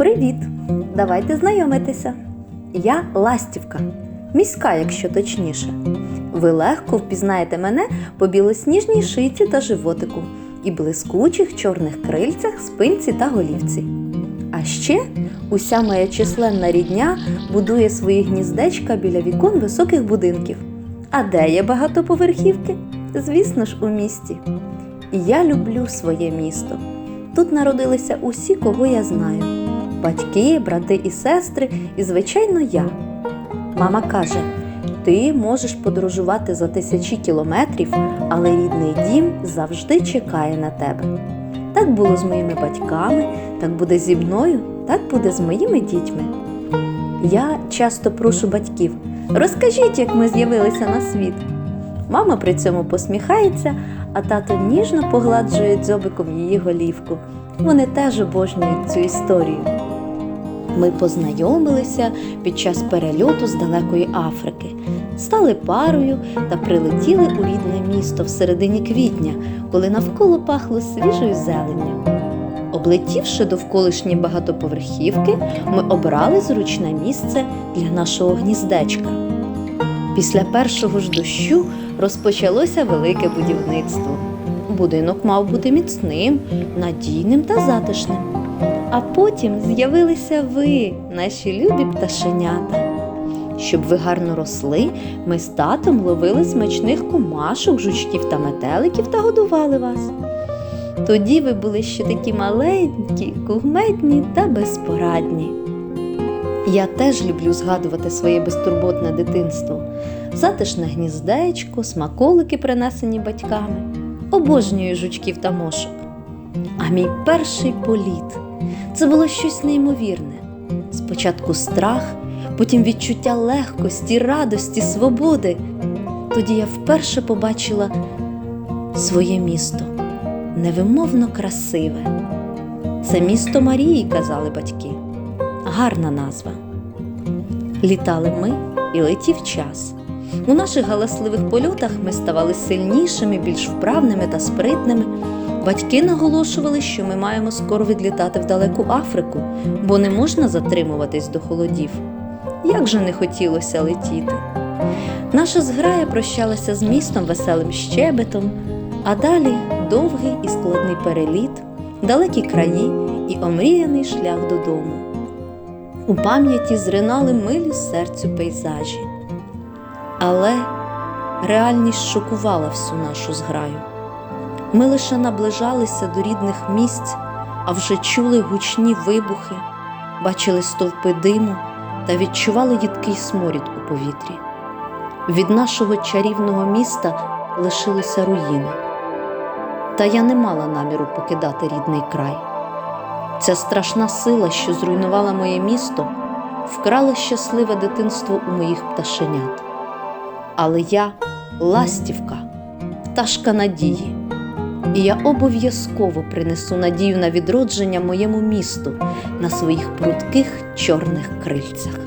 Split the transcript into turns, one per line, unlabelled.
Привіт! Давайте знайомитися. Я Ластівка, міська, якщо точніше. Ви легко впізнаєте мене по білосніжній шийці та животику і блискучих чорних крильцях, спинці та голівці. А ще уся моя численна рідня будує свої гніздечка біля вікон високих будинків. А де є багатоповерхівки? Звісно ж, у місті. Я люблю своє місто. Тут народилися усі, кого я знаю: батьки, брати і сестри, і, звичайно, я. Мама каже: ти можеш подорожувати за тисячі кілометрів, але рідний дім завжди чекає на тебе. Так було з моїми батьками, так буде зі мною, так буде з моїми дітьми. Я часто прошу батьків, розкажіть, як ми з'явилися на світ. Мама при цьому посміхається, а тато ніжно погладжує дзьобиком її голівку. Вони теж обожнюють цю історію. Ми познайомилися під час перельоту з далекої Африки, стали парою та прилетіли у рідне місто в середині квітня, коли навколо пахло свіжою зеленню. Облетівши довколишні багатоповерхівки, ми обрали зручне місце для нашого гніздечка. Після першого ж дощу розпочалося велике будівництво. Будинок мав бути міцним, надійним та затишним. А потім з'явилися ви, наші любі пташенята. Щоб ви гарно росли, ми з татом ловили смачних комашок, жучків та метеликів та годували вас. Тоді ви були ще такі маленькі, кугметні та безпорадні. Я теж люблю згадувати своє безтурботне дитинство, затишне гніздечко, смаколики, принесені батьками, обожнюю жучків та мошок. А мій перший політ це було щось неймовірне. Спочатку страх, потім відчуття легкості, радості, свободи. Тоді я вперше побачила своє місто невимовно красиве. Це місто Марії, казали батьки. Гарна назва. Літали ми і летів час. У наших галасливих польотах ми ставали сильнішими, більш вправними та спритними. Батьки наголошували, що ми маємо скоро відлітати в далеку Африку, бо не можна затримуватись до холодів. Як же не хотілося летіти. Наша зграя прощалася з містом веселим щебетом, а далі довгий і складний переліт, далекі краї і омріяний шлях додому. У пам'яті зринали милі серцю пейзажі. Але реальність шокувала всю нашу зграю. Ми лише наближалися до рідних місць, а вже чули гучні вибухи, бачили стовпи диму та відчували їдкий сморід у повітрі. Від нашого чарівного міста лишилися руїни. Та я не мала наміру покидати рідний край. Ця страшна сила, що зруйнувала моє місто, вкрала щасливе дитинство у моїх пташенят. Але я ластівка, пташка надії, і я обов'язково принесу надію на відродження моєму місту на своїх прудких чорних крильцях.